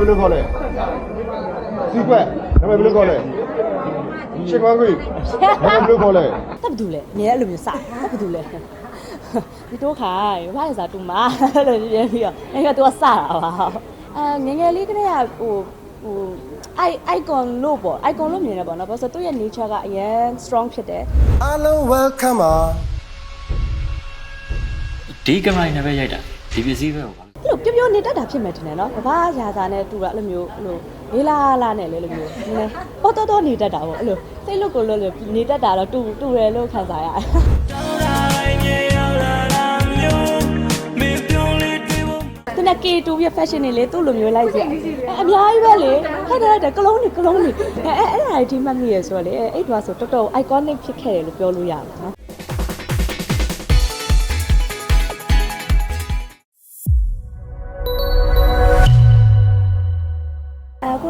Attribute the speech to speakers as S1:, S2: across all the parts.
S1: ဘယ်လိုခေါ်လဲစီကွက်နာမည်ဘယ်လိုခေါ်လဲရှစ်ကွန်ကွီနာမည်ဘယ်လိုခေါ်လဲ
S2: တက်ဘူးလေအမြဲအဲ့လိုမျိုးစတက်ဘူးလေဒီတော့ခိုင်ဘာလဲစားတူမအဲ့လိုပြန်ပြီးတော့အဲ့ကသူကစတာပါအဲငယ်ငယ်လေးကတည်းကဟိုဟို i icon လို့ပေါ့ icon လို့မြင်တယ်ပေါ့နော်ဘာလို့ဆိုသူ့ရဲ့ nature ကအရင် strong ဖြစ်တယ်
S3: အားလုံး welcome ပါ
S4: ဒီကင်မရာနဲ့ပဲရိုက်တာဒီပစ္စည်းပဲဟောပါ
S2: အဲ့လိုပျော်ပျော်နေတတ်တာဖြစ်မယ်ထင်တယ်နော်ဘာရာသာနဲ့တူတာအဲ့လိုမျိုးအဲ့လိုလေးလားလားနဲ့လေအဲ့လိုမျိုးနည်းနည်းပေါ်တော်တော်နေတတ်တာပေါ့အဲ့လိုစိတ်လွတ်ကိုလွတ်လို့နေတတ်တာတော့တူတူတယ်လို့ခံစားရတယ်သူနဲ့ K2 ပြ fashion နေလေသူ့လိုမျိုးလိုက်စီအများကြီးပဲလေဟုတ်တယ်ဟုတ်တယ်ကလုံးနေကလုံးနေအဲအဲအဲ့ဒါဒီမှတ်မိရဆိုတော့လေအဲ့ဒါဆိုတော်တော် iconic ဖြစ်ခဲ့တယ်လို့ပြောလို့ရတယ်နော်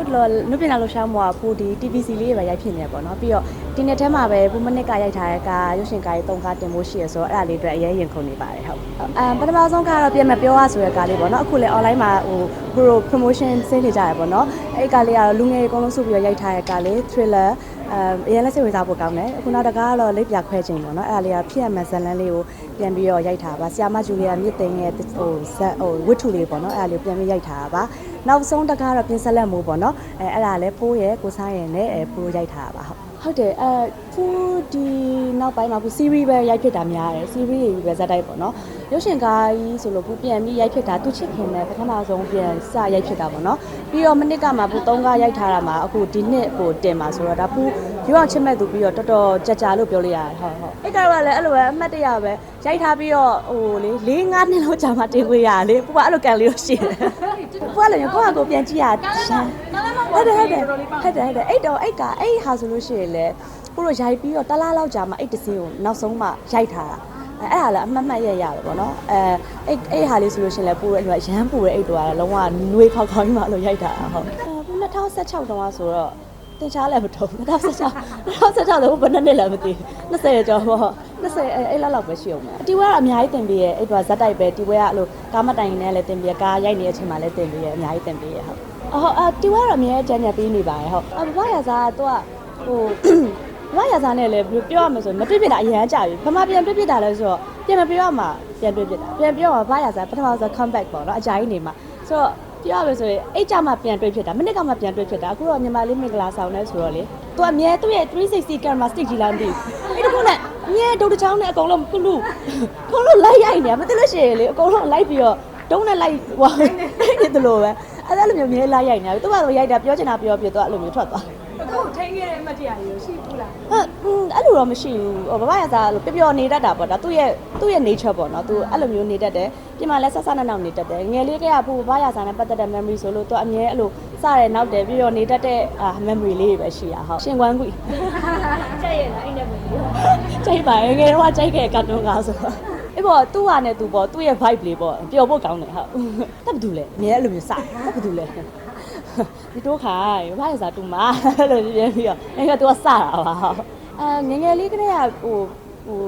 S2: အခုတော့နုပညာလှူရှားမှုကအခုဒီ TVC လေးတွေပဲရိုက်ဖြစ်နေရပေါ့နော်ပြီးတော့ဒီနှစ်ထဲမှာပဲဘူမနစ်ကရိုက်ထားတဲ့ကားရုပ်ရှင်ကားကြီး၃ကားတင်ဖို့ရှိရဆိုတော့အဲ့ဒါလေးအတွက်အရေးရင်ခုန်နေပါတယ်ဟုတ်အမ်ပထမဆုံးကတော့ပြင်မပြောရဆိုတဲ့ကားလေးပေါ့နော်အခုလည်း online မှာဟို pro promotion ဆင်းနေကြရပေါ့နော်အဲ့ကားလေးကတော့လူငယ်တွေအကုန်လုံးစုပြီးတော့ရိုက်ထားတဲ့ကားလေး thriller အမ်အရင်လက်စိတ်ဝင်စားဖို့ကောင်းတယ်အခုနောက်တစ်ကားကတော့လိပ်ပြခွဲခြင်းပေါ့နော်အဲ့ဒါလေးကဖြစ်ရမှန်ဇလန်းလေးကိုပြန်ပြီးတော့ရိုက်ထားပါဆီယာမဂျူလီယာမြစ်သိန်းရဲ့ဟိုဇက်ဟိုဝတ္ထုလေးပေါ့နော်အဲ့ဒါလေးကိုပြန်ပြီးရိုက်ထားတာပါနောက်ဆုံးတစ်ကားကတော့ပြင်ဆက်လက်မှုပေါ့နော်အဲအဲ့ဒါလည်းဖိုးရဲ့ကိုစားရဲ့နဲ့အဲဖိုးရိုက်ထားတာပါဟုတ် ဟုတ်တယ်အဲဖိုးဒီနောက်ပိုင်းမှာဖိုး series ပဲရိုက်ဖြစ်တာများတယ် series တွေပဲဇက်တိုက်ပေါ့နော်ရုပ်ရှင်ကားကြီးဆိုလို့ဖိုးပြန်ပြီးရိုက်ဖြစ်တာသူချစ်ခင်တဲ့ပထမဆုံးပြန်စရိုက်ဖြစ်တာပေါ့နော်ပြီးတော့မနစ်ကမှဖိုး၃ကားရိုက်ထားတာမှာအခုဒီနှစ်ဟိုတင်မှာဆိုတော့ဒါဖိုး ရုပ်အောင်ချစ်မဲ့သူပြီးတော့တော်တော်ကြကြလို့ပြောလို့ရတယ်ဟုတ်ဟုတ်အဲ့ကတော့လည်းအဲ့လိုပဲအမှတ်တရပဲရိုက်ထားပြီးတော့ဟိုလေ၄၅နှစ်လောက်ကြာမှတင်ခွေရတယ်လေဖိုးကအဲ့လိုကန်လေးလို့ရှိတယ်ဖိုးကလည်းကိုယ့်ဟာကိုယ်ပြန်ကြည့်ရရှမ်းဟုတ်တယ်ဟုတ်တယ်ဟုတ်တယ်ဟုတ်တယ်အဲ့တော့အဲ့ကအဲ့ဟာဆိုလို့ရှိရင်လေကိုတို့ရိုက်ပြီးတော့တလားလောက်ကြာမှအဲ့တစင်းကိုနောက်ဆုံးမှရိုက်ထားတာအဲ့အဲ့ဟာလည်းအမှတ်မှတ်ရရတယ်ပေါ့နော်အဲအဲ့အဲ့ဟာလေးဆိုလို့ရှိရင်လည်းပို့ရရမ်းပို့ရအဲ့တော့ကလုံးဝနွေခေါက်ခေါင်းကြီးမှလို့ရိုက်တာဟုတ်အခု2016တုန်းကဆိုတော့ တင်ချားလည်းမထုံ2016 2016တော့ဘယ်နှစ်နှစ်လဲမသိ20ကျော်ပေါ့20အဲ့အဲ့လောက်လောက်ပဲရှိအောင်မယ်တီဝဲကအများကြီးတင်ပေးရဲ့အဲ့တော့ဇက်တိုက်ပဲတီဝဲကအဲ့လိုကားမတိုင်နဲ့လည်းတင်ပေးကားရိုက်နေတဲ့အချိန်မှာလည်းတင်ပေးရဲ့အများကြီးတင်ပေးရဲ့ဟုတ်အဟုတ်အတီဝဲကတော့အများကြီးကြံ့ကြံ့ပေးနေပါတယ်ဟုတ်အဘွားရစားကသူကဟိုဘဝရစားနဲ့လည်းဘယ်လိုပြောရမလဲဆိုမတွေ့ဖြစ်တာအရန်ကြပြီဘာမှပြန်တွေ့ဖြစ်တာလဲဆိုတော့ပြန်မပြောရမှာပြန်တွေ့ဖြစ်တာပြန်ပြောရမှာဘဝရစားပထမဆုံး comeback ပေါ့နော်အကြိုင်းနေမှာဆိုတော့ ပြောရလို့ဆိုရင်အဲ့ကြမှာပြန်တွေ့ဖြစ်တာမိနစ်ကမှပြန်တွေ့ဖြစ်တာအခုတော့ညီမလေးမင်္ဂလာဆောင်နေဆိုတော့လေသူအမြဲသူ့ရဲ့360 camera stick ကြီးလာမသိဘူးအဲ့ဒီခုနဲ့အမြဲဒုတ်တချောင်းနဲ့အကုန်လုံးကုလူကုလူလိုက်ရိုက်နေမသိလို့ရှိရင်လေအကုန်လုံးလိုက်ပြီးတော့တုံးနဲ့လိုက်ဟိုနေတယ်လို့ပဲအဲ့ဒါလိုမျိုးမြဲလိုက်ရိုက်နေတာသူကတော့ရိုက်တာပြောချင်တာပြောပြတော့အဲ့လိုမျိုးထွက်သွား
S5: အခုထိန်းခဲ့တဲ့အမှတ်တရတွေရှိဘူးလား
S2: ဟမ်အဲ့လိုတော့မရှိဘူးဟိုဘဘရစားလို့ပျော်ပျော်နေတတ်တာပေါ့ဒါသူ့ရဲ့သူ့ရဲ့ nature ပေါ့နော်သူအဲ့လိုမျိုးနေတတ်တယ်ပြင်မာလဲဆက်ဆက်နောက်နောက်နေတတ်တယ်ငယ်လေးကကဖို့ဘဘရစားနဲ့ပတ်သက်တဲ့ memory ဆိုလို့သူအမြဲအဲ့လိုစရဲနောက်တယ်ပြီးတော့နေတတ်တဲ့အာ memory လေးတွေပဲရှိတာဟုတ်ရှင်ကွမ်းကွီ
S5: ကြက်ရလားအဲ့နဲ့မလို့
S2: ကြိုက်ပါရဲ့ငယ်တော့ကြိုက်ခဲ့ကတ်တွန်းကားဆိုတော့အေးပေါ့သူ့ဟာနဲ့သူပေါ့သူ့ရဲ့ vibe လေးပေါ့ပျော်ဖို့ကောင်းတယ်ဟုတ်တက်ဘာတူလဲအမြဲအဲ့လိုမျိုးစတက်ဘာတူလဲ ဒီတော့ခိုင်ဘာရစားတူမအဲ့လိုပြန်ပြီးတော့အဲ့ကသူကစတာပါဟုတ်အဲငယ်ငယ်လေးကတည်းကဟိုဟို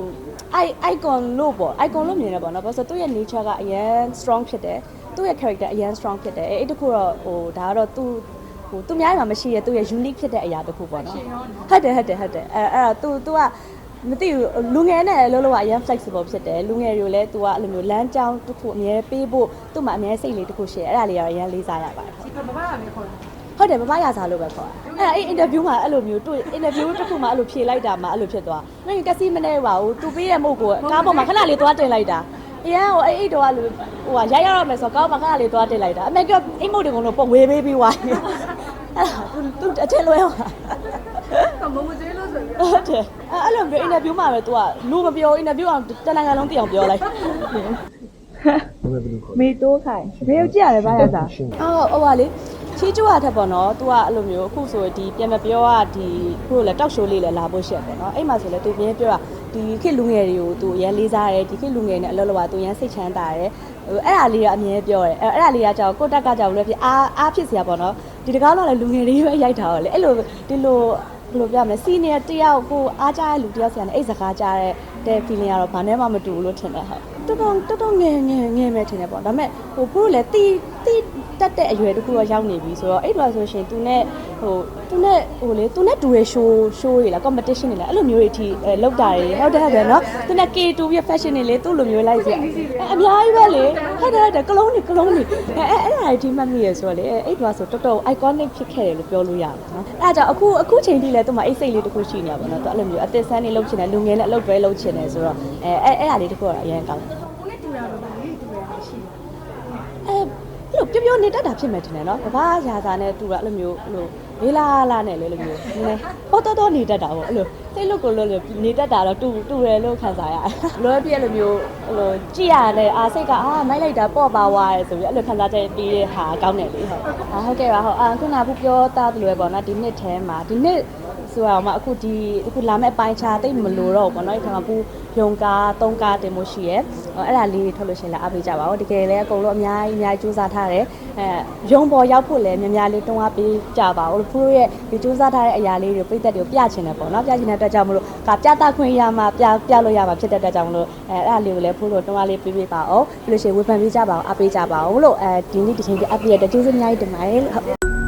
S2: i icon လို့ပေါ့ icon လို့မြင်တယ်ပေါ့နော်ဘာလို့ဆိုသူ့ရဲ့ nature ကအရင် strong ဖြစ်တယ်သူ့ရဲ့ character အရင် strong ဖြစ်တယ်အဲ့တခုတော့ဟိုဒါကတော့သူဟိုသူများမှာမရှိတဲ့သူ့ရဲ့ unique ဖြစ်တဲ့အရာတစ်ခုပေါ့နော်ဟုတ်တယ်ဟုတ်တယ်ဟုတ်တယ်အဲအဲ့တော့ तू तू ကမသိဘူးလူငယ်နဲ့လုံးလုံးကအရင် flexible ဖြစ်တယ်လူငယ်တွေကိုလည်း तू ကအဲ့လိုမျိုးလမ်းကြောင်းတစ်ခုအများပေးဖို့သူ့မှာအများစိတ်လေးတစ်ခုရှိတယ်အဲ့ဒါလေးကတော့အရင်လေးစားရပါတယ်
S5: ဒီဘဘကလည်းခေါ်တယ်
S2: ဟုတ်တယ်ဘဘရစားလို့ပဲခေါ်တာအဲ့အဲ့ interview မှာအဲ့လိုမျိုးတွေ့ interview တစ်ခုမှာအဲ့လိုဖြေလိုက်တာမှအဲ့လိုဖြစ်သွားမင်းကစီမနေပါဘူးသူပေးတဲ့မုတ်ကိုကားပေါ်မှာခဏလေးသွားတင်လိုက်တာအရန်ဟိုအဲ့အိတ်တော့ကလူဟိုကရိုက်ရတော့မယ်ဆိုတော့ကားပေါ်မှာခဏလေးသွားတင်လိုက်တာအမေကအိတ်မုတ်တွေကတော့ပုံဝေးပေးပြီးွားအဲ့ဒါသူအထက်လွဲသွား
S5: ကမမသေးလို့ဆိုပြီး
S2: ဟုတ်တယ်အဲ့အဲ့လိုမျိုး interview မှာပဲ तू ကလူမပြော interview အောင်တနင်္ဂနွေလုံးသိအောင်ပြောလိုက်
S1: နာမည်ဘယ်လိုခေါ်လဲ
S2: မေတိုးခိုင်ဘယ်ကိုကြည့်ရတယ်ဗျာရတာအော်ဟိုပါလေ ချီကျူရထက်ပေါ့နော်သူကအဲ့လိုမျိုးအခုဆိုဒီပြန်မပြောရဒီခုလိုလဲတောက်ရှိုးလေးလဲလာဖို့ရှက်ပေါ့နော်အဲ့မှာဆိုလဲသူပြင်းပြောတာဒီခေတ်လူငယ်တွေကိုသူအရန်လေးစားရဲဒီခေတ်လူငယ်နဲ့အလုပ်လုပ်တာသူအရန်စိတ်ချမ်းသာရဲဟိုအဲ့ဒါလေးကအမြဲပြောရဲအဲ့အဲ့ဒါလေးကကြောက်ကိုတက်ကကြောက်လို့ဖြစ်အားအားဖြစ်စရာပေါ့နော်ဒီတကားတော့လဲလူငယ်တွေပဲရိုက်တာရောလေအဲ့လိုဒီလိုဘယ်လိုပြမလဲစီနီယာတယောက်ကိုအားကြတဲ့လူတယောက်ဆရာနဲ့အဲ့စကားကြားတဲ့တဲ့ feeling ကတော့ဘာနဲ့မှမတူဘူးလို့ထင်တယ်ဟုတ်တော်တော်တော်တော်ငယ်ငယ်ငယ်မဲ့ထင်တယ်ပေါ့ဒါပေမဲ့ဟိုဘို့လည်းတီတီ တက်တဲ့အရွယ်တစ်ခုတော့ရောက်နေပြီဆိုတော့အဲ့တော့ဆိုရှင်သူနဲ့ဟိုသူနဲ့ဟိုလေသူနဲ့တူရဲ့ show show တွေလား competition တွေလားအဲ့လိုမျိုးတွေအထိအဲလောက်တာတွေဟုတ်တယ်ဟုတ်တယ်နော်သူနဲ့ K2 ပြ fashion တွေလေသူ့လိုမျိုးလိုက်စီအများကြီးပဲလေဟုတ်တယ်ဟုတ်တယ်ကလုံးနေကလုံးနေအဲအဲ့အဲ့ဒါတွေဒီမှတ်မိရဆိုတော့လေအဲ့တော့ဆိုတော်တော် iconic ဖြစ်ခဲ့တယ်လို့ပြောလို့ရတယ်နော်အဲ့ဒါကြောင့်အခုအခုချိန်ထိလဲသူမှအိတ်စိတ်လေးတစ်ခုရှိနေတာပေါ့နော်သူအဲ့လိုမျိုးအသစ်ဆန်းနေလှုပ်ချင်တယ်လူငယ်နဲ့အလုပ်တွဲလှုပ်ချင်တယ်ဆိုတော့အဲအဲ့အဲ့ဒါလေးတစ်ခုကတော့အရင်ကောင်းတယ်
S5: ကိုနဲ့တူတာတော့ဗာလေတူရတာရှိတယ်
S2: အဲဘယ်လိုပြောပြောနေတတ်တာဖြစ်မယ်ထင်တယ်နော်။ကဘာရာသာနဲ့တူတာအဲ့လိုမျိုးအဲ့လိုလေးလာလာနဲ့လေအဲ့လိုမျိုးနည်းနည်းပေါ်တော်တော်နေတတ်တာပေါ့အဲ့လိုစိတ်လုတ်ကိုလို့လို့နေတတ်တာတော့တူတူတယ်လို့ခံစားရတယ်။လောပြည့်အဲ့လိုမျိုးအဲ့လိုကြည့်ရတယ်အာစိတ်ကအာမိုက်လိုက်တာပေါ့ပါသွားတယ်ဆိုပြီးအဲ့လိုခံစားချက်ပြီးတဲ့ဟာကောင်းတယ်လေဟုတ်။အာဟုတ်ကဲ့ပါဟုတ်အာခုနကပြောသားတယ်လို့ပဲပေါ့နော်ဒီနှစ်ထဲမှာဒီနှစ် ဆိုတော့မှအခုဒီအခုလာမဲ့အပိုင်းခြားတိတ်မလို့တော့ဘူးပေါ့နော်ဒီခါမှာပူယုံကားသုံးကားတင်မှုရှိရဲအဲ့ဒါလေးတွေထုတ်လို့ရှရင်လည်းအားပေးကြပါဦးတကယ်လည်းအကုန်လုံးအများကြီးအများကြီးစူးစမ်းထားတယ်အဲယုံပေါ်ရောက်ဖို့လည်းများများလေးတွန်းအားပေးကြပါဦးဖူးရဲ့ဒီစူးစမ်းထားတဲ့အရာလေးတွေပြည့်သက်တွေကိုပြချင်တယ်ပေါ့နော်ပြချင်တဲ့အတွက်ကြောင့်မလို့ကပြတာခွင့်ရမှာပြပြလို့ရမှာဖြစ်တဲ့အတွက်ကြောင့်မလို့အဲအဲ့ဒါလေးကိုလည်းဖူးလို့တွန်းအားလေးပေးပေးပါအောင်ပြီးလို့ရှိရင်ဝေဖန်ပေးကြပါအောင်အားပေးကြပါအောင်လို့အဲဒီနေ့ဒီချိန်ဒီအပ်ပြည့်တဲ့ကျေးဇူးအများကြီးတင်ပါတယ်လို့ဟုတ်